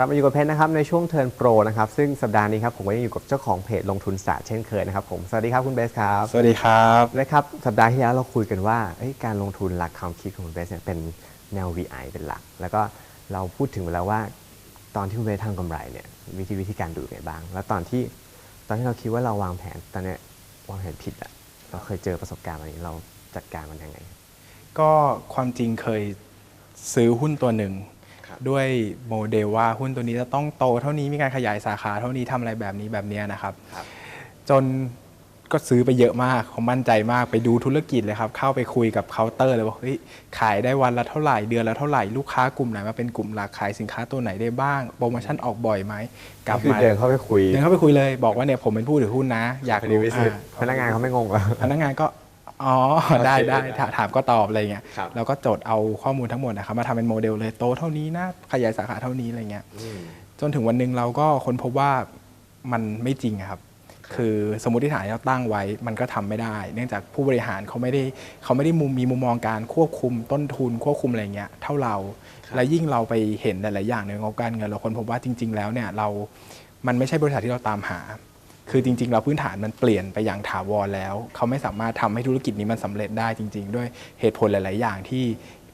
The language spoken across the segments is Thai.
ครับมาอยู่กับเพชรนะครับในช่วงเทิร์นโปรนะครับซึ่งสัปดาห์นี้ครับผมก็ยังอยู่กับเจ้าของเพจลงทุนศาสตร์เช่นเคยนะครับผมสวัสดีครับคุณเบสครับสวัสดีครับนะครับสัปดาห์ที่แล้วเราคุยกันว่าเอ้ยการลงทุนหลักความคิดของคุณเบสเนี่ยเป็นแนว VI เป็นหลัก แล้วก็เราพูดถึงไปแล้วว่า ตอนที่คุณเบสทำกำไรเนี่ยวิธีวิธีการดูยังไงบ้าง แล้วตอนที่ตอนที่เราคิดว่าเราวางแผนตอนเนี้ยวางแผนผิดอะเราเคยเจอประสบการณ์แบบนี้เราจัดการมันยังไง ก็ความจริงเคยซื้อหุ้นตัวหนึ่งครับ ด้วยโมเดลว่าหุ้นตัวนี้จะต้องโตเท่านี้มีการขยายสาขาเท่านี้ทำอะไรแบบนี้แบบเนี้ยนะครับครับ จนก็ซื้อไปเยอะมากผมมั่นใจมากไปดูธุรกิจเลยครับ เข้าไปคุยกับเคาน์เตอร์เลยว่าเฮ้ยขายได้วันละเท่าไหร่เดือนละเท่าไหร่ลูกค้ากลุ่มไหนมาเป็นกลุ่มหลักขายสินค้าตัวไหนได้บ้างโปรโมชั่นออกบ่อยไหมกลับคือมาเดินเข้าไปคุยเดินเข้าไปคุยเลยบอกว่าเนี่ยผมเป็นผู้ถือหุ้นนะ อยากพอดีรู้วิสิตอ่าพนักงานเขาไม่งงเหรอพนักงานก็ อ๋อ ได้ได้ถาถามก็ตอบอะไรเงี้ยครับแล้วก็จดเอาข้อมูลทั้งหมดนะครับมาทำเป็นโมเดลเลยโตเท่านี้นะขยายสาขาเท่านี้อะไรเงี้ย อืม จนถึงวันหนึ่งเราก็ค้นพบว่ามันไม่จริงอะครับ คือสมมติฐานที่เราตั้งไว้มันก็ทำไม่ได้ เนื่องจากผู้บริหารเขาไม่ได้เขาไม่ได้มุมมีมุมมองการควบคุมต้นทุนควบคุมอะไรเงี้ยเท่าเรา และยิ่งเราไปเห็นหลาย ๆ อย่างในงบการเงินเราค้นพบว่าจริง ๆ แล้วเนี่ยเรา มันไม่ใช่บริษัทที่เราตามหา คือจริง ๆ เราพื้นฐานมันเปลี่ยนไปอย่างถาวรแล้ว เขาไม่สามารถทำให้ธุรกิจนี้มันสำเร็จได้จริง ๆ ด้วยเหตุผลหลาย ๆ อย่างที่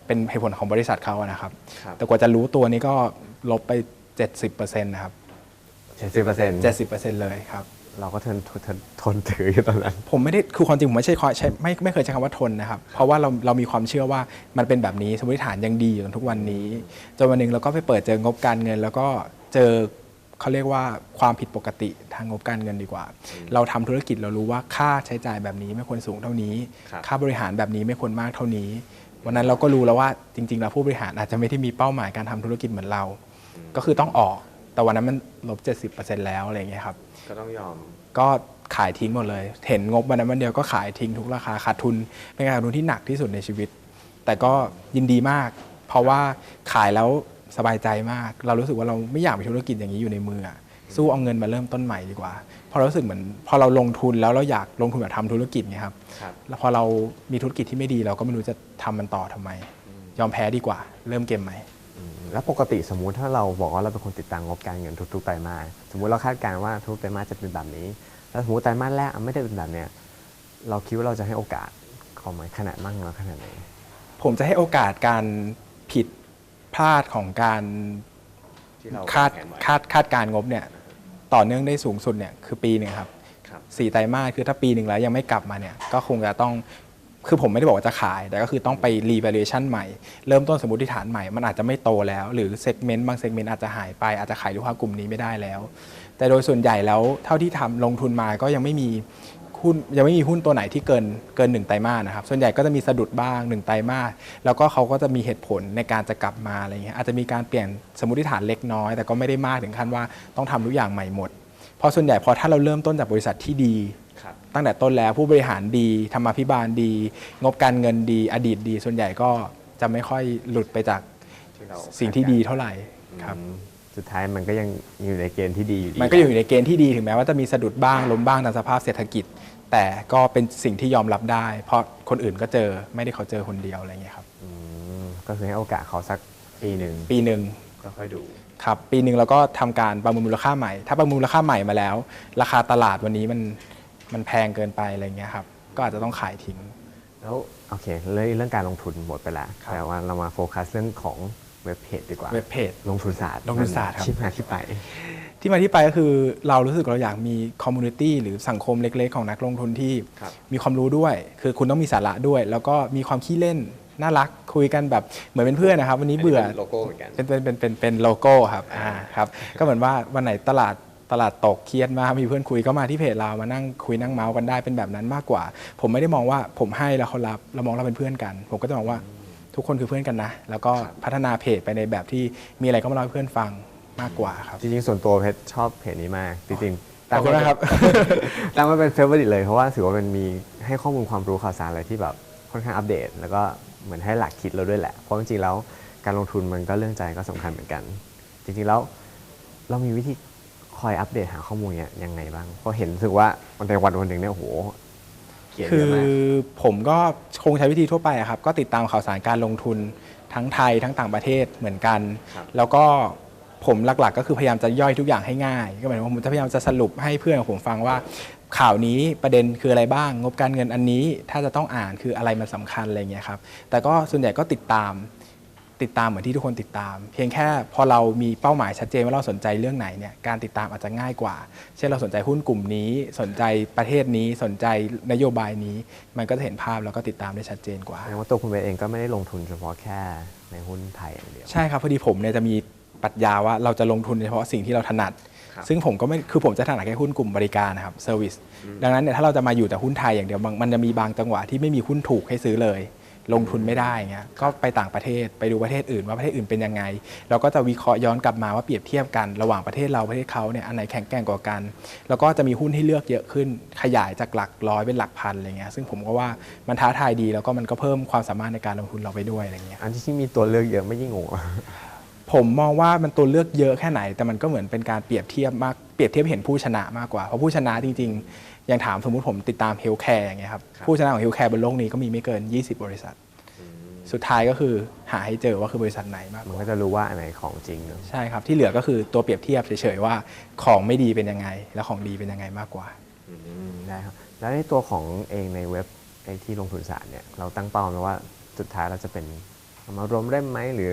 เป็นเหตุผลของบริษัทเขาอะนะครับครับ แต่กว่าจะรู้ตัวนี้ก็ลบไป 70%นะครับเจ็ดสิบเปอร์เซ็นต์70%เลยครับเราก็ทนทนทนทนถืออยู่ตอนนั้น ผมไม่ได้คือความจริงผมไม่ใช่ใช้ไม่ไม่เคยใช้คำว่าทนนะครับ เพราะว่าเราเรามีความเชื่อว่ามันเป็นแบบนี้สมมติฐานยังดีอยู่จนทุกวันนี้จนวันหนึ่งเราก็ไปเปิดเจองบการเงิน แล้วก็เจอ เขาเรียกว่าความผิดปกติทางงบการเงินดีกว่า เราทำธุรกิจเรารู้ว่าค่าใช้จ่ายแบบนี้ไม่ควรสูงเท่านี้ครับค่าบริหารแบบนี้ไม่ควรมากเท่านี้ วันนั้นเราก็รู้แล้วว่าจริง ๆ แล้วผู้บริหารอาจจะไม่ได้มีเป้าหมายการทำธุรกิจเหมือนเรา ก็คือต้องออก แต่วันนั้นมันลบ70%แล้วอะไรอย่างเงี้ยครับ ก็ต้องยอม ก็ขายทิ้งหมดเลย เห็นงบวันนั้นวันเดียวก็ขายทิ้งทุกราคาขาดทุน เป็นการขาดทุนที่หนักที่สุดในชีวิต แต่ก็ยินดีมาก เพราะว่าขายแล้ว สบายใจมาก เรารู้สึกว่าเราไม่อยากมีธุรกิจอย่างนี้อยู่ในมืออะสู้เอาเงินมาเริ่มต้นใหม่ดีกว่าเพราะเรารู้สึกเหมือน พอเราลงทุนแล้วเราอยากลงทุนแบบทำธุรกิจไงครับครับ แล้วพอเรามีธุรกิจที่ไม่ดีเราก็ไม่รู้จะทำมันต่อทำไม ยอมแพ้ดีกว่า เริ่มเกมใหม่แล้วปกติสมมุติถ้าเราบอกว่าเราเป็นคนติดตามงบการเงินทุกๆไตรมาสสมมุติเราคาดการณ์ว่าทุกไตรมาสจะเป็นแบบนี้ แล้วสมมติไตรมาสแรกอะไม่ได้เป็นแบบเนี้ยเราคิดว่าเราจะให้โอกาสเขาไหมขนาดมากน้อยขนาดไหนผมจะให้โอกาสการผิด พลาดของการที่เราคาดวางแผนไว้ คาดคาดการงบเนี่ยต่อเนื่องได้สูงสุดเนี่ยคือปีหนึ่งครับครับ สี่ไตรมาสคือถ้าปีหนึ่งแล้วยังไม่กลับมาเนี่ยก็คงจะต้องคือผมไม่ได้บอกว่าจะขาย แต่ก็คือต้องไป revaluation ใหม่ เริ่มต้นสมมติฐานใหม่ มันอาจจะไม่โตแล้ว หรือเซกเมนต์บางเซกเมนต์อาจจะหายไปอาจจะขายลูกค้ากลุ่มนี้ไม่ได้แล้ว แต่โดยส่วนใหญ่แล้วเท่าที่ทำลงทุนมาก็ยังไม่มี หุ้นยังไม่มีหุ้นตัวไหนที่เกินเกินหนึ่งไตรมาสนะครับ ส่วนใหญ่ก็จะมีสะดุดบ้างหนึ่งไตรมาสแล้วก็เขาก็จะมีเหตุผลในการจะกลับมาอะไรเงี้ยอาจจะมีการเปลี่ยนสมมติฐานเล็กน้อย แต่ก็ไม่ได้มากถึงขั้นว่าต้องทำทุกอย่างใหม่หมด เพราะส่วนใหญ่พอถ้าเราเริ่มต้นจากบริษัทที่ดีครับตั้งแต่ต้นแล้วผู้บริหารดีธรรมาภิบาลดี งบการเงินดี อดีตดี ส่วนใหญ่ก็จะไม่ค่อยหลุดไปจากที่เราสิ่งที่ดีเท่าไหร่ครับอืมสุดท้ายมันก็ยังอยู่ในเกณฑ์ที่ดีอยู่ดี มันก็อยู่ในเกณฑ์ที่ดีถึงแม้ว่าจะมีสะดุดบ้างล้มบ้างตามสภาพเศรษฐกิจ แต่ก็เป็นสิ่งที่ยอมรับได้ เพราะคนอื่นก็เจอไม่ได้เขาเจอคนเดียวอะไรเงี้ยครับอืมก็คือให้โอกาสเขาสักปีหนึ่งปีหนึ่งก็ค่อยดูครับปีหนึ่งเราก็ทำการประเมินมูลค่าใหม่ ถ้าประเมินมูลค่าใหม่มาแล้ว ราคาตลาดวันนี้มันมันแพงเกินไปอะไรเงี้ยครับก็อาจจะต้องขายทิ้งแล้วโอเคเรื่องเรื่องการลงทุนหมดไปแล้วครับแต่ว่าเรามาโฟกัสเรื่องของ เว็บเพจดีกว่าเว็บเพจลงทุนศาสตร์ลงทุนศาสตร์ครับที่มาที่ไป ที่มาที่ไปก็คือเรารู้สึกเราอยากมีคอมมูนิตี้หรือสังคมเล็ก ๆ ของนักลงทุนที่ครับมีความรู้ด้วย คือคุณต้องมีสาระด้วย แล้วก็มีความขี้เล่นน่ารักคุยกันแบบเหมือนเป็นเพื่อนนะครับ วันนี้เบื่อโลโก้เหมือนกันเป็นเป็นเป็นเป็นเป็นโลโก้ครับอ่าครับ ก็เหมือนว่าวันไหนตลาดตลาดตกเครียดมากมีเพื่อนคุยก็มาที่เพจเรามานั่งคุยนั่งเมาส์กันได้เป็นแบบนั้นมากกว่า ผมไม่ได้มองว่าผมให้แล้วเขารับเรามองเราเป็นเพื่อนกัน ผมก็จะมองว่า ทุกคนคือเพื่อนกันนะ แล้วก็พัฒนาเพจไปในแบบที่มีอะไรก็มาเล่าให้เพื่อนฟังมากกว่าครับ จริงๆส่วนตัวเพชรชอบเพจนี้มาก จริงๆขอบคุณนะครับ ตั้งมาเป็นเฟเวอร์ดิเลยเพราะว่าถือว่ามันมีให้ข้อมูลความรู้ข่าวสารอะไรที่แบบค่อนข้างอัปเดต แล้วก็เหมือนให้หลักคิดเราด้วยแหละ เพราะจริงๆแล้วการลงทุนมันก็เรื่องใจก็สำคัญเหมือนกัน จริงๆแล้วเรามีวิธีคอยอัปเดตหาข้อมูลเนี่ยยังไงบ้างเพราะเห็นรู้สึกว่าวันใดวันวันหนึ่งเนี่ยโอ้โห เขียนคืเยอะอมากผมก็คงใช้วิธีทั่วไปอะครับ ก็ติดตามข่าวสารการลงทุนทั้งไทยทั้งต่างประเทศเหมือนกัน ครับแล้วก็ผมหลักๆ ก็คือพยายามจะย่อยทุกอย่างให้ง่าย ก็หมายถึงว่าผมจะพยายามจะสรุปให้เพื่อนของผมฟังว่า ข่าวนี้ประเด็นคืออะไรบ้าง งบการเงินอันนี้ถ้าจะต้องอ่านคืออะไรมันสำคัญอะไรเงี้ยครับแต่ก็ส่วนใหญ่ก็ติดตาม ติดตามเหมือนที่ทุกคนติดตาม เพียงแค่พอเรามีเป้าหมายชัดเจนว่าเราสนใจเรื่องไหนเนี่ยการติดตามอาจจะง่ายกว่า เช่นเราสนใจหุ้นกลุ่มนี้ สนใจประเทศนี้สนใจนโยบายนี้ มันก็จะเห็นภาพแล้วก็ติดตามได้ชัดเจนกว่าแสดงว่าตัวคุณเบสเองก็ไม่ได้ลงทุนเฉพาะแค่ในหุ้นไทยอย่างเดียวใช่ครับพอดีผมเนี่ยจะมีปรัชญาว่าเราจะลงทุนเฉพาะสิ่งที่เราถนัดครับซึ่งผมก็ไม่ คือผมจะถนัดแค่หุ้นกลุ่มบริการนะครับเซอร์วิส ดังนั้นเนี่ยถ้าเราจะมาอยู่แต่หุ้นไทยอย่างเดียวบางมันจะมีบางจังหวะที่ไม่มีหุ้นถูกให้ซื้อเลย ลงทุนไม่ได้เงี้ยก็ไปต่างประเทศไปดูประเทศอื่นว่าประเทศอื่นเป็นยังไง เราก็จะวิเคราะห์ย้อนกลับมาว่าเปรียบเทียบกันระหว่างประเทศเราประเทศเขาเนี่ยอันไหนแข็งแกร่งกว่ากัน แล้วก็จะมีหุ้นให้เลือกเยอะขึ้นขยายจากหลักร้อยเป็นหลักพันอะไรเงี้ยซึ่งผมก็ว่ามันท้าทายดีแล้วก็มันก็เพิ่มความสามารถในการลงทุนเราไปด้วยอะไรเงี้ยอันที่มีตัวเลือกเยอะไม่ยิ่งงงเหรอผมมองว่ามันตัวเลือกเยอะแค่ไหน แต่มันก็เหมือนเป็นการเปรียบเทียบมากเปรียบเทียบให้เห็นผู้ชนะมากกว่าเพราะผู้ชนะจริง ๆ อย่างถามสมมุติผมติดตามเฮลท์แคร์อย่างเงี้ยครับครับผู้ชนะของเฮลท์แคร์บนโลกนี้ก็มีไม่เกิน 20 บริษัท สุดท้ายก็คือหาให้เจอว่าคือบริษัทไหนมากกมันว่าก็จะรู้ว่าอันไหนของจริงเนอะใช่ครับ ที่เหลือก็คือตัวเปรียบเทียบเฉยๆว่าของไม่ดีเป็นยังไง แล้วของดีเป็นยังไงมากกว่าอืมได้ครับแล้วในตัวของเองในเว็บไอ้ที่ลงทุนศาสตร์เนี่ยเราตั้งเป้าไหมว่าสุดท้ายเราจะเป็นเอามารวมเล่มไหมหรือ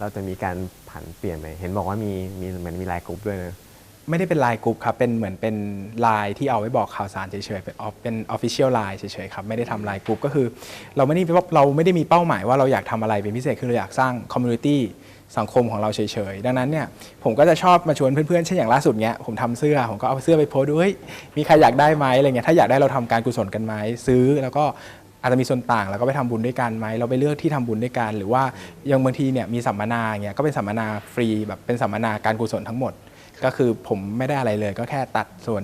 เราจะมีการผันเปลี่ยนไหมเห็นบอกว่ามีมีเหมือนมีไลน์กลุ่มด้วยนะ ไม่ได้เป็นไลน์กลุ่มครับ เป็นเหมือนเป็นไลน์ที่เอาไว้บอกข่าวสารเฉยๆ เป็น off- เป็น official ไลน์เฉยๆครับ ไม่ได้ทำไลน์กลุ่มก็คือ เราไม่ได้เราไม่ได้มีเป้าหมายว่าเราอยากทำอะไรเป็นพิเศษ คือเราอยากสร้าง community สังคมของเราเฉยๆ ดังนั้นเนี่ยผมก็จะชอบมาชวนเพื่อนๆ เช่นอย่างล่าสุดเนี้ยผมทำเสื้อ ผมก็เอาเสื้อไปโพสดูเฮ้ยมีใครอยากได้ไหมอะไรเงี้ย ถ้าอยากได้เราทำการกุศลกันไหมซื้อแล้วก็อาจจะมีส่วนต่างแล้วก็ไปทำบุญด้วยกันไหมเราไปเลือกที่ทำบุญด้วยกัน หรือว่ายังบางทีเนี่ยมีสัมมนาเงี้ยก็เป็นสัมมนาฟรีแบบเป็นสัมมนาการกุศลทั้งหมด ก็คือผมไม่ได้อะไรเลย ก็แค่ตัดส่วน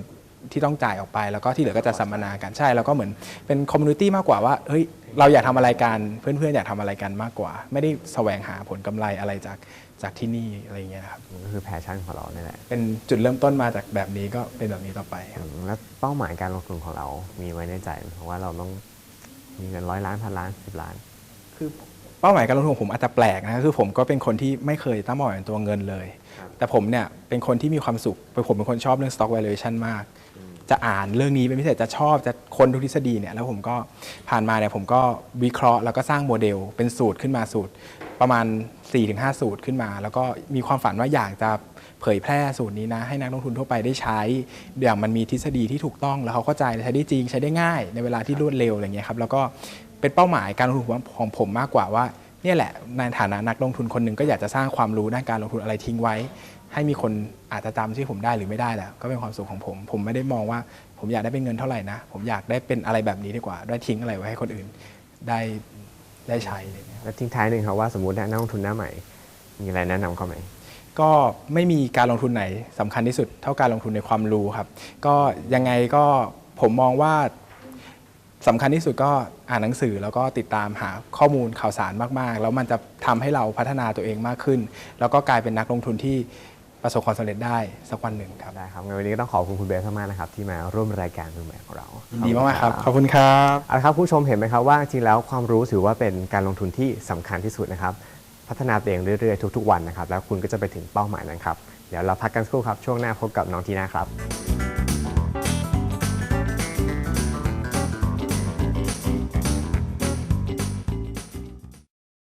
ที่ต้องจ่ายออกไป แล้วก็ที่เหลือก็จะสัมมนากันใช่ แล้วก็เหมือนเป็นคอมมูนิตี้มากกว่าว่าเฮ้ยเราอยากทำอะไรกันเพื่อนๆ อยากทำอะไรกันมากกว่า ไม่ได้แสวงหาผลกำไรอะไรจากจากที่นี่อะไรอย่างเงี้ยครับมันก็คือแพชชั่นของเราเนี่ยแหละเป็นจุดเริ่มต้นมาจากแบบนี้ก็เป็นแบบนี้ต่อไปครับอืมแล้วเป้าหมายการลงทุนของเรามีไว้ในใจไหมเพราะว่าเราต้องมีเงินร้อยล้านพันล้านสิบล้าน คือ เป้าหมายการลงทุนของผมอาจจะแปลกนะคือผมก็เป็นคนที่ไม่เคยตั้งเป้าหมายเป็นตัวเงินเลยครับแต่ผมเนี่ยเป็นคนที่มีความสุขผมเป็นคนชอบเรื่อง stock valuation มาก จะอ่านเรื่องนี้เป็นพิเศษจะชอบจะค้นทุกทฤษฎีเนี่ยแล้วผมก็ผ่านมาเนี่ยผมก็วิเคราะห์แล้วก็สร้างโมเดลเป็นสูตรขึ้นมาสูตร ประมาณ 4-5 สูตรขึ้นมา แล้วก็มีความฝันว่าอยากจะเผยแพร่สูตรนี้นะ ให้นักลงทุนทั่วไปได้ใช้อย่างมันมีทฤษฎีที่ถูกต้องแล้วเขาเข้าใจใช้ได้จริงใช้ได้ง่าย ในเวลาที่รวดเร็วอะไรเงี้ยครับแล้วก็ เป็นเป้าหมายการลงทุนของผมมากกว่าว่าเนี่ยแหละในฐานะนักลงทุนคนหนึ่งก็อยากจะสร้างความรู้ด้านการลงทุนอะไรทิ้งไว้ ให้มีคนอาจจะจำชื่อผมได้หรือไม่ได้แหละก็เป็นความสุขของผม ผมไม่ได้มองว่า ผมอยากได้เป็นเงินเท่าไหร่นะ ผมอยากได้เป็นอะไรแบบนี้ดีกว่าได้ทิ้งอะไรไว้ให้คนอื่นได้ได้ใช้อะไรเงี้ยแล้วทิ้งท้ายหนึ่งครับว่าสมมตินักลงทุนหน้าใหม่ มีอะไรแนะนำเขาไหมก็ไม่มีการลงทุนไหนสำคัญที่สุด เท่าการลงทุนในความรู้ครับ ก็ยังไงก็ผมมองว่า สำคัญที่สุดก็อ่านหนังสือแล้วก็ติดตามหาข้อมูลข่าวสารมากๆ แล้วมันจะทำให้เราพัฒนาตัวเองมากขึ้น แล้วก็กลายเป็นนักลงทุนที่ประสบความสำเร็จได้สักวันหนึ่งครับได้ครับงั้นวันนี้ก็ต้องขอบคุณคุณเบสมากๆนะครับที่มาร่วมรายการดูใหม่ของเรายินดีมากๆครับขขออบบคุณครับเอาละครับผู้ชมเห็นไหมครับว่าจริงๆแล้วความรู้ถือว่าเป็นการลงทุนที่สำคัญที่สุดนะครับ พัฒนาตัวเองเรื่อยๆทุกๆวันนะครับแล้วคุณก็จะไปถึงเป้าหมายนั้นครับเดี๋ยวเราพักกันสักครู่ครับช่วงหน้าพบกับน้องทีน่าครับ